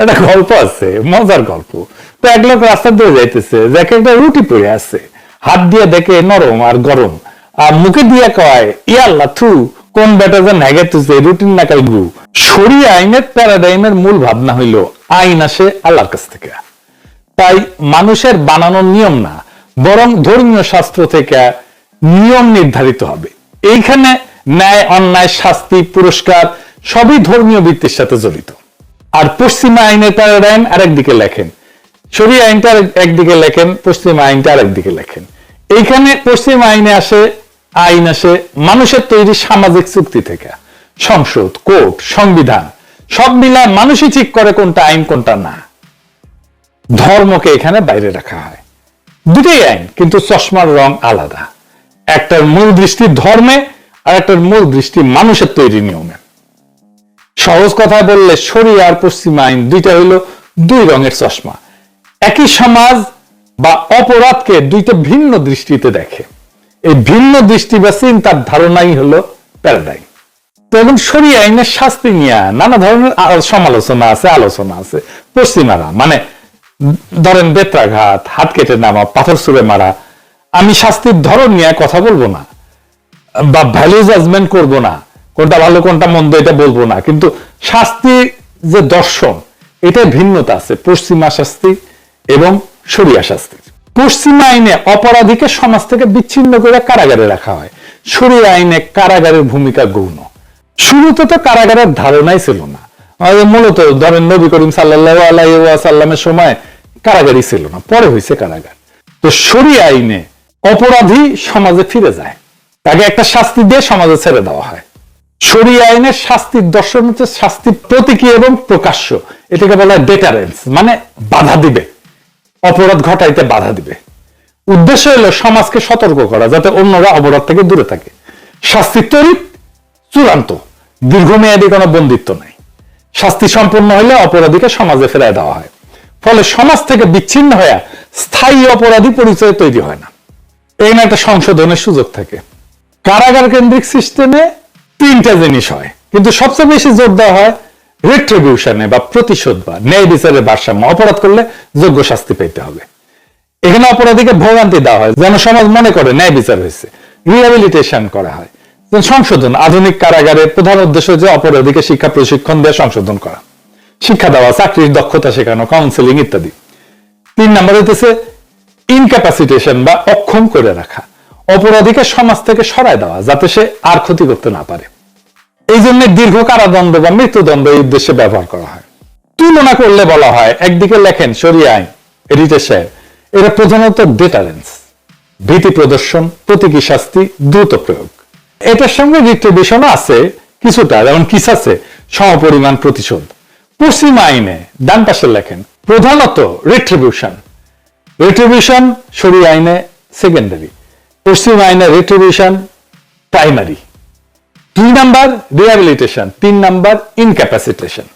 একটা গল্প আছে, মজার গল্প। তো এক লোক রাস্তা দিয়ে যাইতেছে যাকে একটা রুটি পড়ে আছে। হাত দিয়ে দেখে নরম আর গরম। আর মুখে দিয়ে কয় ইয়াল্লা থু, কোন বেটা যে নেগে তুছে রুটিন নাকাল গু? সরিয়ে আইনের প্যারাডাইমের মূল ভাবনা হইল, আইন আসে আল্লাহর কাছ থেকে। তাই মানুষের বানানোর নিয়ম না, বরং ধর্মীয় শাস্ত্র থেকে নিয়ম নির্ধারিত হবে। এইখানে ন্যায়, অন্যায়, শাস্তি, পুরস্কার সবই ধর্মীয় বৃত্তির সাথে জড়িত। আর পশ্চিমা আইনের প্যারাডাইম আরেকদিকে লেখেন। শরীয় আইনটা একদিকে লেখেন, পশ্চিমা আইনটা আরেকদিকে লেখেন। এইখানে পশ্চিম আইনে আসে, আইন আসে মানুষের তৈরি সামাজিক চুক্তি থেকে। সংসদ, কোর্ট, সংবিধান, সব মিলায় মানুষই ঠিক করে কোনটা আইন, কোনটা না। ধর্মকে এখানে বাইরে রাখা হয়। দুটোই আইন, কিন্তু চশমার রং আলাদা। একটার মূল দৃষ্টি ধর্মে আর একটার মূল দৃষ্টি মানুষের তৈরি নিয়মে। সহজ কথা বললে শরীর আর পশ্চিমা আইন দুইটা হইল দুই রঙের চশমা। একই সমাজ বা অপরাধকে দুইটা ভিন্ন দৃষ্টিতে দেখে। এই ভিন্ন দৃষ্টি বা চিন্তার ধারণাই হলো প্যারাডাইম তো এবং শরীর আইনের শাস্তি নিয়ে নানা ধরনের সমালোচনা আছে, আলোচনা আছে। পশ্চিমারা মানে ধরেন বেত্রাঘাত, হাত কেটে নামা, পাথর ছুঁড়ে মারা, আমি শাস্তির ধরন নিয়ে কথা বলব না, বা ভ্যালু জাজমেন্ট করব না কোনটা ভালো, কোনটা মন্দ, এটা বলব না। কিন্তু শাস্তি যে দর্শন এটা ভিন্নতা আছে, পশ্চিমা শাস্তি এবং সরিয়া শাস্তি। পশ্চিমা আইনে অপরাধীকে সমাজ থেকে বিচ্ছিন্ন করে কারাগারে রাখা হয়। সরিয়া আইনে কারাগারের ভূমিকা গৌণ। শুরুতে তো কারাগারের ধারণাই ছিল না। মূলত ধরেন নবী করিম সাল্লাহ সময় কারাগারই ছিল না, পরে হয়েছে কারাগার। তো সরিয়া আইনে অপরাধী সমাজে ফিরে যায়। তাকে একটা শাস্তি দিয়ে সমাজে ছেড়ে দেওয়া হয়। সরিয়া আইনের শাস্তির দর্শন হচ্ছে শাস্তি প্রতীকী এবং প্রকাশ্য। এটাকে বলা হয় ডেটারেন্স মানে বাধা দিবে। অপরাধ ঘটাইতে বাধা দিবে। উদ্দেশ্য হলো সমাজকে সতর্ক করা, যাতে অন্যরা অপরাধ থেকে দূরে থাকে। শাস্তি তরিত চূড়ান্ত, দীর্ঘমেয়াদী কোনো বন্দিত্ব নাই। শাস্তি সম্পন্ন হলে অপরাধীকে সমাজে ফেরায় দেওয়া হয়। ফলে সমাজ থেকে বিচ্ছিন্ন হয়ে স্থায়ী অপরাধী পরিচয় তৈরি হয় না। এখানে একটা সংশোধনের সুযোগ থাকে। কারাগার কেন্দ্রিক সিস্টেমে তিনটা জিনিস হয়। কিন্তু সবচেয়ে বেশি জোর দেওয়া হয় রিট্রিবিউশনে বা প্রতিশোধ বা ন্যায় বিচারের ভারসাম্য। অপরাধ করলে যোগ্য শাস্তি পেতে হবে। এখানে অপরাধীকে ভোগান্তি দেওয়া হয়। যেন সমাজ মনে করে ন্যায় বিচার হয়েছে। রিহ্যাবিলিটেশন করা হয়। সংশোধন, আধুনিক কারাগারের প্রধান উদ্দেশ্য যে অপরাধীকে শিক্ষা প্রশিক্ষণ দিয়ে সংশোধন করা। শিক্ষা দেওয়া, চাকরির দক্ষতা শেখানো কাউন্সেলিং ইত্যাদি। তিন নম্বর হইতেছে ইনক্যাপাসিটেশন বা অক্ষম করে রাখা। অপরাধীকে সমাজ থেকে সরায় দেওয়া, যাতে সে আর ক্ষতি করতে না পারে। এই জন্য দীর্ঘ কারাদণ্ড বা মৃত্যুদণ্ড এই উদ্দেশ্যে ব্যবহার করা হয়। তুলনা করলে বলা হয়, একদিকে লেখেন সরিয়ে আইন এডিটর এটা প্রধানত ডেটারেন্স ভীতি প্রদর্শন, প্রতীকী শাস্তি, দ্রুত প্রয়োগ। এটার সঙ্গে রিট্রিবিউশন আছে, কিছুটা, যেমন কিস আছে সমপরিমাণ প্রতিশোধ। পশ্চিম আইনে ডান পাশে লেখেন, প্রধানত রিট্রিবিউশন রিট্রিবিউশন সরি আইনে সেকেন্ডারি পশ্চিম আইনে রিট্রিবিউশন প্রাইমারি দুই নাম্বার রিহ্যাবিলিটেশন তিন নাম্বার ইনক্যাপাসিটেশন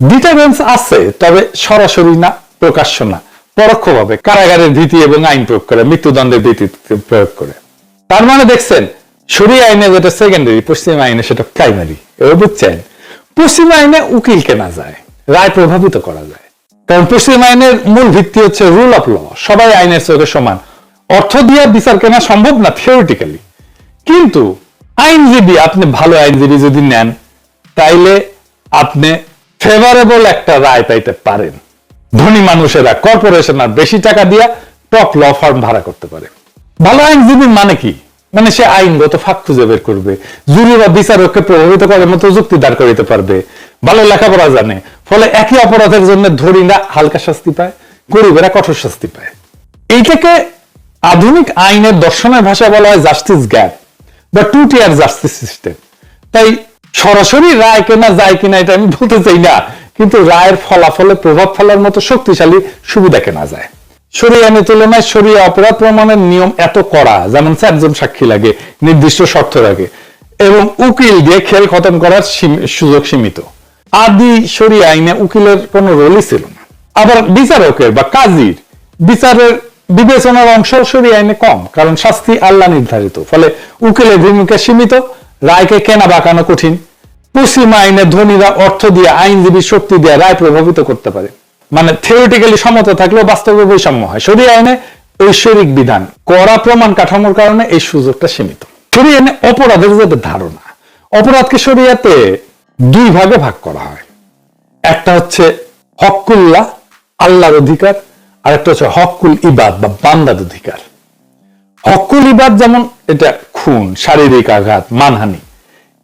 ডিটারেন্স আছে, তবে সরাসরি না, প্রকাশ্য না, পরোক্ষভাবে কারাগারের ভীতি এবং আইন প্রয়োগ করে, মৃত্যুদণ্ডের ভীতি প্রয়োগ করে। তার মানে দেখছেন সরি আইনে যেটা সেকেন্ডারি পশ্চিম আইনে সেটা প্রাইমারি এবার বুঝছেন, পশ্চিম আইনে উকিল কেনা যায়, রায় প্রভাবিত করা যায়। কারণ পশ্চিম আইনের মূল ভিত্তি হচ্ছে রুল অফ ল সবাই আইনের চোখে সমান। অর্থ দিয়ে বিচার কেনা সম্ভব না থিওরিটিক্যালি কিন্তু আইনজীবী, আপনি ভালো আইনজীবী যদি নেন, তাইলে আপনি ফেভারেবল একটা রায় পাইতে পারেন। ধনী মানুষেরা কর্পোরেশন আর বেশি টাকা দিয়া টপ ল ফার্ম ভাড়া করতে পারে। ভালো আইনজীবী মানে কি? মানে সে আইনগত ফাঁক খুঁজে বের করবে জুরি বা বিচারককে প্রভাবিত করার মতো যুক্তি দাঁড় করিতে পারবে। ভালো লেখাপড়া জানে, ফলে একই অপরাধের জন্য ধরিরা হালকা শাস্তি পায়, গরিবেরা কঠোর শাস্তি পায়। এইটাকে আধুনিক আইনের দর্শনের ভাষায় বলা হয় জাস্টিস গ্যাপ বা টু টিয়ার জাস্টিস সিস্টেম তাই সরাসরি রায় কেনা যায় কিনা এটা আমি বলতে চাই না, কিন্তু রায়ের ফলাফলে, প্রভাব ফেলার মতো শক্তিশালী সুবিধা কেনা যায়। তুলনায় অপরাধ প্রমাণের নিয়ম এত কড়া, যেমন চারজন সাক্ষী লাগে, নির্দিষ্ট শর্ত লাগে, এবং উকিল দিয়ে খেল খতম করার সুযোগ সীমিত। আদি সরিয়ে আইনে উকিলের কোনো রোলই ছিল না। আবার বিচারকের বা কাজীর, বিচারের বিবেচনার অংশ সরিয়ে আইনে কম, কারণ শাস্তি আল্লাহ নির্ধারিত। ফলে উকিলের ভূমিকা সীমিত, রায়কে কেনা বাঁকানো কঠিন। পশ্চিম আইনে ধনীরা অর্থ দিয়ে আইনজীবী শক্তি দিয়ে রায় প্রভাবিত করতে পারে। মানে থিওরিটিক্যালি সমতা থাকলেও বাস্তবে বৈষম্য হয়। শরীর আইনে ঐশ্বরিক বিধান, কড়া প্রমাণ কাঠামোর কারণে এই সুযোগটা সীমিত। শরীর আইনে অপরাধের যে ধারণা, অপরাধকে সরিয়াতে দুই ভাগে ভাগ করা হয়। একটা হচ্ছে হকুল্লাহ, আল্লাহর অধিকার আর একটা হচ্ছে হকুল ইবাদ বা বান্দার অধিকার। হকুল ইবাদ যেমন এটা খুন, শারীরিক আঘাত, মানহানি।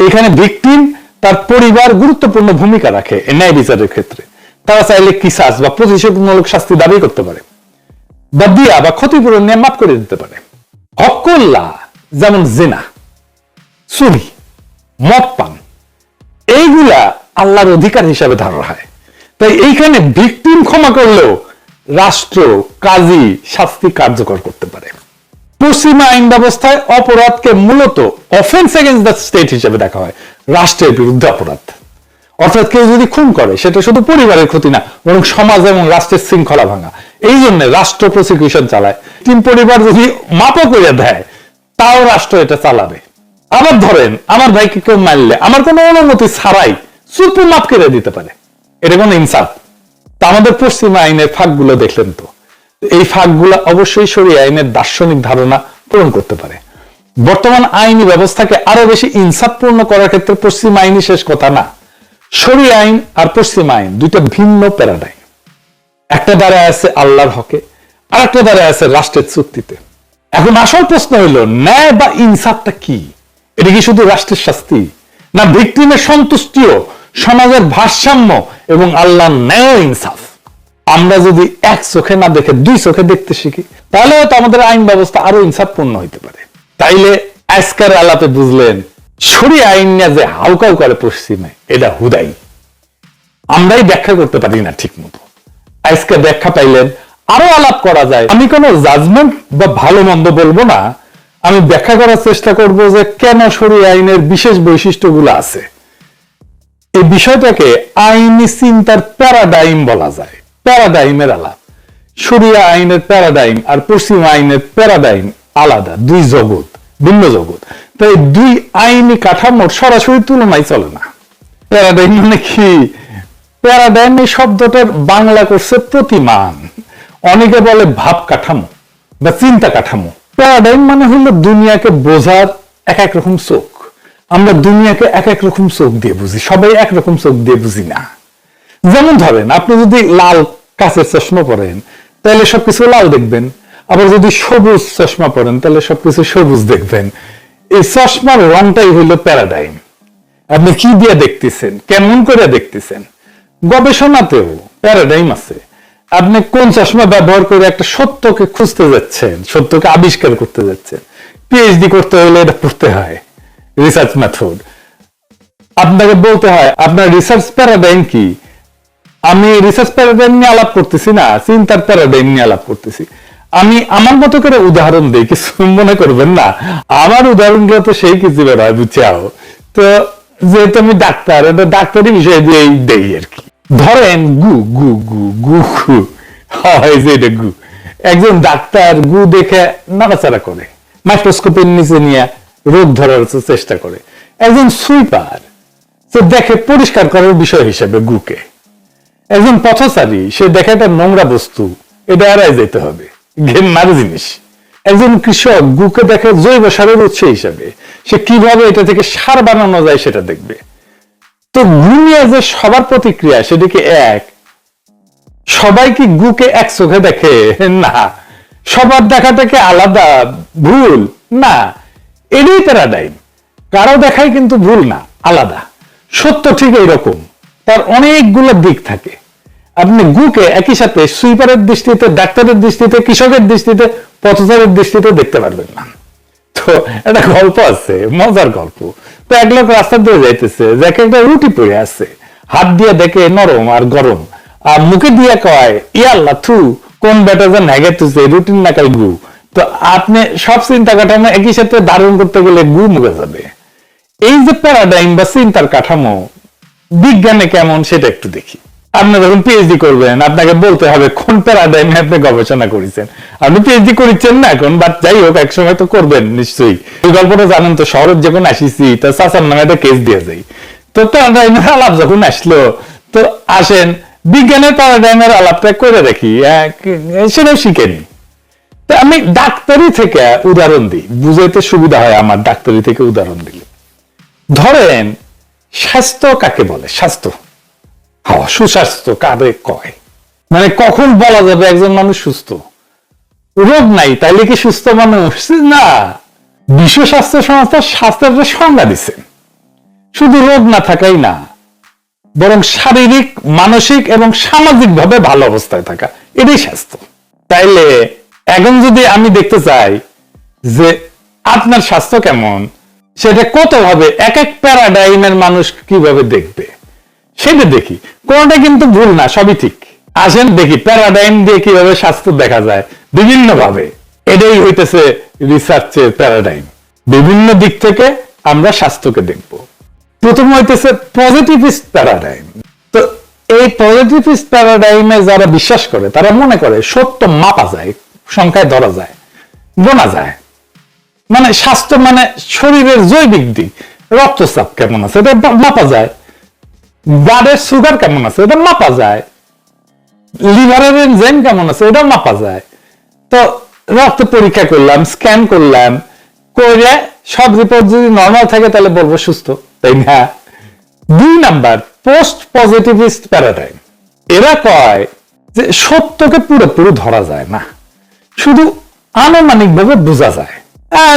এখানে ভিকটিম তার পরিবার গুরুত্বপূর্ণ ভূমিকা রাখে ন্যায় বিচারের ক্ষেত্রে। তারা চাইলে কিসাস বা প্রতিশোধমূলক শাস্তি দাবি করতে পারে। বা দিয়া বা ক্ষতিপূরণ নিয়ে মাফ করে দিতে পারে। হকুল্লাহ যেমন জেনা চুরি মদ পান, এইগুলা আল্লাহর অধিকার হিসাবে ধারণা হয়। তাই এইখানে ভিকটিম ক্ষমা করলেও রাষ্ট্র, কাজী, শাস্তি কার্যকর করতে পারে। পশ্চিমা আইন ব্যবস্থায় অপরাধকে মূলত অফেন্স এগেন্স্ট দ্য স্টেট হিসেবে দেখা হয়, রাষ্ট্রের বিরুদ্ধে অপরাধ। অর্থাৎ কেউ যদি খুন করে, সেটা শুধু পরিবারের ক্ষতি না, বরং সমাজ এবং রাষ্ট্রের শৃঙ্খলা ভাঙা। এই জন্য রাষ্ট্র প্রসিকিউশন চালায়। তিন পরিবার যদি মাপও করে দেয়, তাও রাষ্ট্র এটা চালাবে। আবার ধরেন, আমার ভাইকে কেউ মারলে, আমার কোনো অনুমতি ছাড়াই চুপ মাপ করে দিতে পারে। এটা কোনো ইনসাফ তা আমাদের পশ্চিমা আইনের ফাঁকগুলো দেখলেন তো। এই ফাঁকগুলো অবশ্যই সরিয়ে আইনের দার্শনিক ধারণা পূরণ করতে পারে। বর্তমান আইনি ব্যবস্থাকে আরও বেশি ইনসাফপূর্ণ করার ক্ষেত্রে পশ্চিম আইনি শেষ কথা না। সরি আইন আর পশ্চিম আইন দুইটা ভিন্ন প্যারাডাইম একটা দাঁড়ায় আছে আল্লাহর হকে, আর একটা দাঁড়ায় আছে রাষ্ট্রের চুক্তিতে। এখন আসল প্রশ্ন হইল, ন্যায় বা ইনসাফটা কি? এটা কি শুধু রাষ্ট্রের শাস্তি, না ভিক্টিমের সন্তুষ্টিও সমাজের ভারসাম্য এবং আল্লাহর ন্যায় ইনসাফ। আমরা যদি এক চোখে না দেখে দুই চোখে দেখতে শিখি তাহলে হয়তো আমাদের আইন ব্যবস্থা আরও ইনসাফপূর্ণ হইতে পারে। তাইলে আজকের আলাপে বুঝলেন, সরি আইন নিয়ে যে হাউকাউ করে পশ্চিমে, এটা হুদাই। আমরাই ব্যাখ্যা করতে পারি না ঠিক মতো আজকে ব্যাখ্যা পাইলেন, আরও আলাপ করা যায়। আমি কোনো জাজমেন্ট বা ভালো মন্দ বলব না। আমি ব্যাখ্যা করার চেষ্টা করব যে কেন সরি আইনের বিশেষ বৈশিষ্ট্যগুলো আছে। এই বিষয়টাকে আইনি চিন্তার প্যারাডাইম বলা যায়। প্যারাডাইমের আলাপ শরিয়া আইনের প্যারাডাইম আর পশ্চিম আইনের প্যারাডাইম আলাদা, দুই জগৎ, ভিন্ন জগৎ। তাই দুই আইনি কাঠামোর সরাসরি তুলনায় চলে না। প্যারাডাইম মানে কি? প্যারাডাইম এই শব্দটার বাংলা করছে প্রতিমান। অনেকে বলে ভাব কাঠামো বা চিন্তা কাঠামো। প্যারাডাইম মানে হলো দুনিয়াকে বোঝার এক এক রকম চোখ আমরা দুনিয়াকে এক এক রকম চোখ দিয়ে বুঝি, সবাই একরকম চোখ দিয়ে বুঝি না। যেমন ধরেন, আপনি যদি লাল কাঁচের চশমা পরেন, তাহলে সবকিছু লাল দেখবেন। আবার যদি সবুজ চশমা পরেন, তাহলে সবকিছু সবুজ দেখবেন। এই চশমার রংটাই হইল প্যারাডাইম। আপনি কি দিয়ে দেখতেছেন? কেমন করে দেখতেছেন? গবেষণাতেও প্যারাডাইম আছে। আপনি কোন চশমা ব্যবহার করে একটা সত্যকে খুঁজতে যাচ্ছেন, সত্যকে আবিষ্কার করতে যাচ্ছেন? পিএইচডি করতে হলে এটা পড়তে হয়। রিসার্চ মেথড আপনাকে বলতে হয়, আপনার রিসার্চ প্যারাডাইম কি? আমি রিসার্চ প্যারাডাইম নিয়ে আলাপ করতেছি না, চিন্তার প্যারাডাইম নিয়ে আলাপ করতেছি। আমি আমার মতো করে উদাহরণ দিই, কিছু মনে করবেন না। আমার উদাহরণগুলো তো সেই কিছু বের হয় বুঝাও তো যেহেতু আমি ডাক্তার, এটা ডাক্তারি বিষয় দিয়ে দেই আর কি। ধরেন গু গু গু গু গু। হয় যে এটা গু। একজন ডাক্তার গু দেখে নাড়াচাড়া করে মাইক্রোস্কোপের নিচে নিয়ে রোগ ধরার চেষ্টা করে। একজন সুইপার সে দেখে পরিষ্কার করার বিষয় হিসেবে গুকে। একজন পথচারী, সে দেখে একটা নোংরা বস্তু, এটা এড়াই যেতে হবে। ঘেন্নার জিনিস। একজন কৃষক গুকে দেখে জৈব সারের উৎস হিসাবে, সে কীভাবে এটা থেকে সার বানানো যায় সেটা দেখবে। তো গু নিয়ে যে সবার প্রতিক্রিয়া, সেটা কি এক? সবাই কি গুকে এক চোখে দেখে? না। সবার দেখাটাকে আলাদা, ভুল? না। এটাই প্যারাডাইম কারও দেখাই কিন্তু ভুল না, আলাদা। সত্য ঠিক এইরকম। তার অনেকগুলো দিক থাকে। আপনি গুকে একই সাথে সুইপারের দৃষ্টিতে, ডাক্তারের দৃষ্টিতে, কৃষকের দৃষ্টিতে, পথচারের দৃষ্টিতে দেখতে পারবেন না। তো একটা গল্প আছে, মজার গল্প। তো এক লোক রাস্তা দিয়ে যাইতেছে, দেখে একটা রুটি পড়ে আছে। হাত দিয়ে দেখে নরম আর গরম। আর মুখে দিয়ে কয়, ইয়াল্লা থু, কোন বেটা যে নেগে রুটিন না কাল গু? তো আপনি সব চিন্তা কাঠামো একই সাথে ধারণ করতে গেলে গু মুখে যাবে। এই যে প্যারাডাইম বা চিন্তার কাঠামো, বিজ্ঞানে কেমন সেটা একটু দেখি। আপনি যখন পিএইচডি করবেন, আপনাকে বলতে হবে কোন প্যারাডাইমে আপনি গবেষণা করেছেন। আপনি পিএইচডি করেছেন না এখন বাট যাই হোক, একসময় তো করবেন নিশ্চয়ই। এই গল্পটা জানেন তো শহরের যখন আসিছি, তা চাচার নামে একটা কেস দিয়ে যাই। তো প্যারাডাইমের আলাপ যখন আসলো, তো আসেন, বিজ্ঞানের প্যারাডাইমের আলাপটা করে দেখি। সেটাও শিখেনি। তা আমি ডাক্তারি থেকে উদাহরণ দিই। বুঝাইতে সুবিধা হয় আমার ডাক্তারি থেকে উদাহরণ দিলে। ধরেন, স্বাস্থ্য কাকে বলে? স্বাস্থ্য। হ্যাঁ সুস্বাস্থ্য কারে কয়? মানে কখন বলা যাবে একজন মানুষ সুস্থ? রোগ নাই, তাইলে কি সুস্থ মানুষ? না। বিশ্ব স্বাস্থ্য সংস্থা স্বাস্থ্যের সংজ্ঞা দিছে, শুধু রোগ না থাকাই না, বরং শারীরিক, মানসিক এবং সামাজিক ভাবে ভালো অবস্থায় থাকা, এটাই স্বাস্থ্য। তাইলে এখন যদি আমি দেখতে চাই যে আপনার স্বাস্থ্য কেমন, সেটা কত ভাবে এক এক প্যারাডাইমের মানুষ কীভাবে দেখবে, সেটা দেখি। কোনটা কিন্তু ভুল না, সবই ঠিক। আসেন দেখি প্যারাডাইম দিয়ে কীভাবে স্বাস্থ্য দেখা যায় বিভিন্ন ভাবে এটাই হইতেছে রিসার্চের প্যারাডাইম বিভিন্ন দিক থেকে আমরা স্বাস্থ্যকে দেখব। প্রথম হইতেছে পজিটিভিস্ট প্যারাডাইম তো এই পজিটিভিস্ট প্যারাডাইমে যারা বিশ্বাস করে, তারা মনে করে সত্য মাপা যায় সংখ্যায় ধরা যায়, গোনা যায়। মানে স্বাস্থ্য মানে শরীরের জৈবিক দিক। রক্তচাপ কেমন আছে? এটা মাপা যায়। ব্লাডের সুগার কেমন আছে? এটা মাপা যায়। লিভারের এনজাইম কেমন আছে? এটা মাপা যায়। তো রক্ত পরীক্ষা করলাম স্ক্যান করলাম করে সব রিপোর্ট যদি নর্মাল থাকে তাহলে বলব সুস্থ, তাই না? দুই নাম্বার পোস্ট পজিটিভিস্ট প্যারাডাইম এরা কয় যে সত্যকে পুরোপুরি ধরা যায় না। শুধু আনুমানিক ভাবে বোঝা যায়।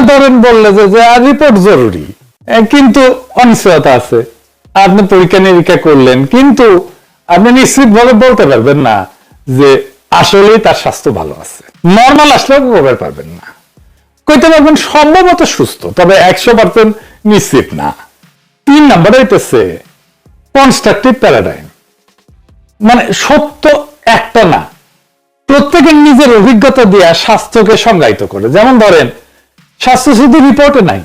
ধরেন বললে যে রিপোর্ট জরুরি। কিন্তু অনিশ্চয়তা আছে। আপনি পরীক্ষা নিরীক্ষা করলেন, কিন্তু আপনি নিশ্চিত ভাবে বলতে পারবেন না যে, আসলেই তার স্বাস্থ্য ভালো আছে। নর্মাল আসলেও বলতে পারবেন না। কইতে পারবেন সম্ভবত সুস্থ, তবে একশো পার্সেন্ট নিশ্চিত না। তিন নাম্বার হইতেছে কনস্ট্রাকটিভ প্যারাডাইম মানে সত্য একটা না। প্রত্যেকের নিজের অভিজ্ঞতা দিয়ে স্বাস্থ্যকে সংজ্ঞায়িত করে। যেমন ধরেন, স্বাস্থ্য শুধু রিপোর্টে নাই,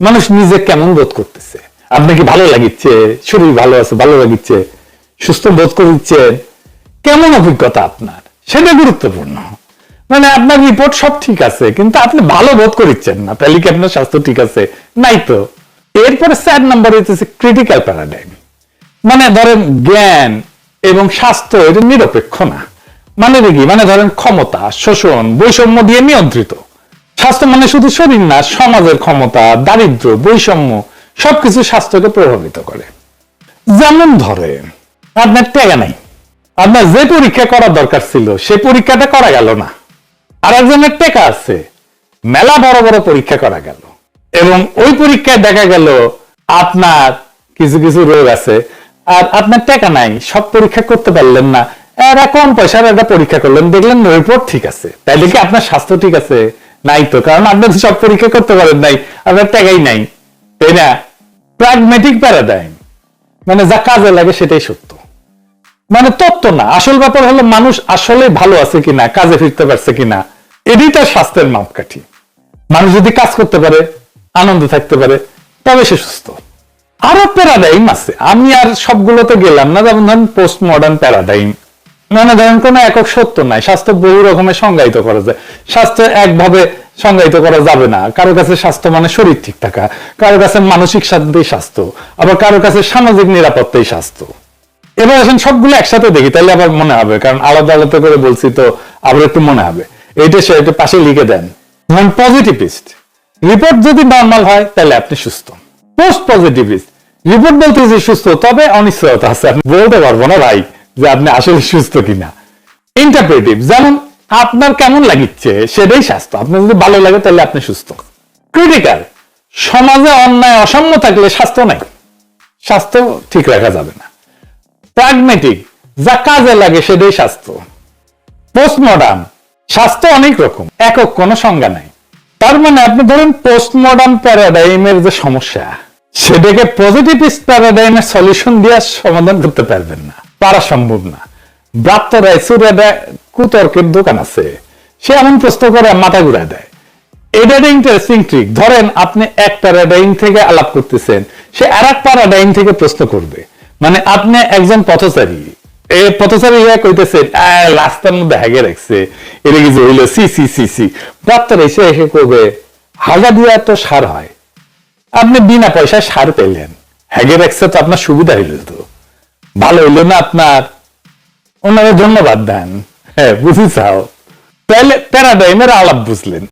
মানুষ নিজে কেমন বোধ করতেছে? আপনার কি ভালো লাগিচ্ছে? শরীর ভালো আছে, ভালো লাগিচ্ছে, সুস্থ বোধ করছে কেমন অভিজ্ঞতা আপনার? সেটা গুরুত্বপূর্ণ। মানে আপনার রিপোর্ট সব ঠিক আছে, কিন্তু আপনি ভালো বোধ করিচ্ছেন না। তাহলে কি আপনার স্বাস্থ্য ঠিক আছে? নাই তো। এরপরে স্যার নাম্বার হইতেছে ক্রিটিক্যাল প্যারাডাইম মানে ধরেন জ্ঞান এবং স্বাস্থ্য এটা নিরপেক্ষ না। মানে কি? মানে ধরেন ক্ষমতা, শোষণ, বৈষম্য দিয়ে নিয়ন্ত্রিত। স্বাস্থ্য মানে শুধু শরীর না, সমাজের ক্ষমতা, দারিদ্র, বৈষম্য, সবকিছু স্বাস্থ্যকে প্রভাবিত করে। যেমন ধরেন, আপনার টাকা নাই। আপনার যে পরীক্ষা করার দরকার ছিল, সে পরীক্ষাটা করা গেল না। আর একজনের টেকা আছে। মেলা বড় বড় পরীক্ষা করা গেল। এবং ওই পরীক্ষায় দেখা গেল, আপনার কিছু কিছু রোগ আছে, আর আপনার টাকা নাই, সব পরীক্ষা করতে পারলেন না। এরা কম পয়সার একটা পরীক্ষা করলেন, দেখলেন রিপোর্ট ঠিক আছে। তাইলে কি আপনার স্বাস্থ্য ঠিক আছে? নাই তো, কারণ আপনি সব পরীক্ষা করতে পারেন নাই, আপনার টাকাই নাই, তাই না? প্রাগমেটিক প্যারাডাইম মানে যা কাজে লাগে সেটাই সত্য। মানে তত্ত্ব না, আসল ব্যাপার হলো মানুষ আসলে ভালো আছে কিনা, কাজে ফিরতে পারছে কিনা, এটাই তার স্বাস্থ্যের মাপকাঠি। মানুষ যদি কাজ করতে পারে, আনন্দ থাকতে পারে, তবে সে সুস্থ। আরও প্যারাডাইম আছে, আমি আর সবগুলোতে গেলাম না, যেমন ধরেন পোস্ট মডার্ন প্যারাডাইম মানে ধরেন কোন একক সত্য নাই। স্বাস্থ্য বহু রকমের সংজ্ঞায়িত করা যায়। স্বাস্থ্য একভাবে সংজ্ঞায়িত করা যাবে না। কারও কাছে স্বাস্থ্য মানে শরীর ঠিক থাকা, কারও কাছে মানসিক শান্তি স্বাস্থ্য, আবার কারও কাছে সামাজিক নিরাপত্তাই স্বাস্থ্য। এবার আসেন সবগুলো একসাথে দেখি তাহলে আবার মনে হবে, কারণ আলাদা আলাদা করে বলছি তো আবার একটু মনে হবে। এইটা সে একটু পাশে লিখে দেন। ধরেন পজিটিভিস্ট রিপোর্ট যদি নর্মাল হয় তাহলে আপনি সুস্থ। পোস্ট পজিটিভিস্ট রিপোর্ট বলতে যে সুস্থ, তবে অনিশ্চয়তা আছে আপনি বলতে পারব না ভাই। যে আপনি আসলে সুস্থ কিনা। ইন্টারপ্রেটিভ যেমন আপনার কেমন লাগিচ্ছে সেটাই স্বাস্থ্য। আপনার যদি ভালো লাগে তাহলে আপনি সুস্থ। ক্রিটিক্যাল সমাজে অন্যায় অসাম্য থাকলে স্বাস্থ্য নাই। স্বাস্থ্য ঠিক রাখা যাবে না। প্রাগমেটিক যা কাজে লাগে সেটাই স্বাস্থ্য। পোস্ট মডার্ন স্বাস্থ্য অনেক রকম, একক কোনো সংজ্ঞা নাই। তার মানে আপনি ধরেন পোস্ট মডার্ন প্যারাডাইমের যে সমস্যা, সেটাকে পজিটিভিস্ট প্যারাডাইমের সলিউশন দিয়ে সমাধান করতে পারবেন না। পারা সম্ভব না। ব্রাত্য একটা কুতর্কের দোকান আছে। সে এমন প্রশ্ন করে, মাথা ঘুরা দেয়। এটা ইন্টারেস্টিং ট্রিক ধরেন আপনি এক প্যারাডাইম থেকে আলাপ করতেছেন। সে আর এক থেকে প্রশ্ন করবে। মানে আপনি একজন পথচারী। এই পথচারী কইতেছে রাস্তার মধ্যে হেগে রাখছে। এটা হইল, C C C C. Doctor এসে এসে করবে হাগা দিয়া তো সার হয়। আপনি বিনা পয়সায় সার পেলেন হ্যাগে রাখছে তো আপনার সুবিধা হইল তো। ভালো হইল না আপনার? ওনারা ধন্যবাদ দেন। হ্যাঁ বুঝি চাও তাহলে প্যারাডাইমের আলাপ বুঝলেন।